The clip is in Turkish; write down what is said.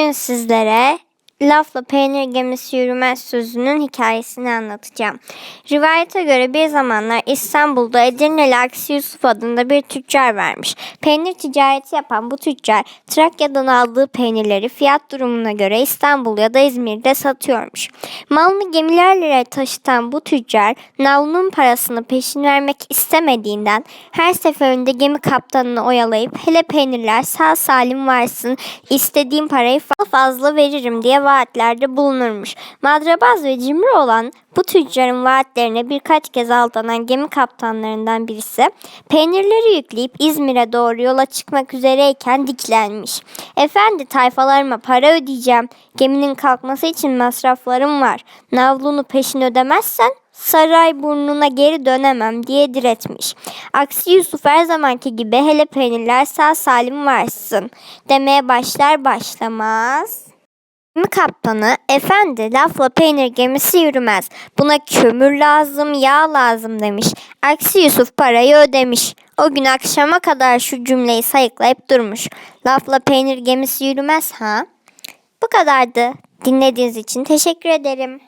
Bugün sizlere lafla peynir gemisi yürümez sözünün hikayesini anlatacağım. Rivayete göre bir zamanlar İstanbul'da Edirneli Aksi Yusuf adında bir tüccar varmış. Peynir ticareti yapan bu tüccar Trakya'dan aldığı peynirleri fiyat durumuna göre İstanbul ya da İzmir'de satıyormuş. Malını gemilerle taşıtan bu tüccar navlunun parasını peşin vermek istemediğinden her seferinde gemi kaptanını oyalayıp hele peynirler sağ salim varsın istediğim parayı fa- fazla veririm diye vaatlerde bulunurmuş. Madrabaz ve cimri olan bu tüccarın vaatlerine birkaç kez aldanan gemi kaptanlarından birisi peynirleri yükleyip İzmir'e doğru yola çıkmak üzereyken diklenmiş. Efendi tayfalarıma para ödeyeceğim. Geminin kalkması için masraflarım var. Navlunu peşin ödemezsen saray burnuna geri dönemem diye diretmiş. Aksi Yusuf her zamanki gibi hele peynirler sağ salim varsın demeye başlar başlamaz. Gemi kaptanı, efendi lafla peynir gemisi yürümez. Buna kömür lazım, yağ lazım demiş. Aksi Yusuf parayı ödemiş. O gün akşama kadar şu cümleyi sayıklayıp durmuş. Lafla peynir gemisi yürümez ha? Bu kadardı. Dinlediğiniz için teşekkür ederim.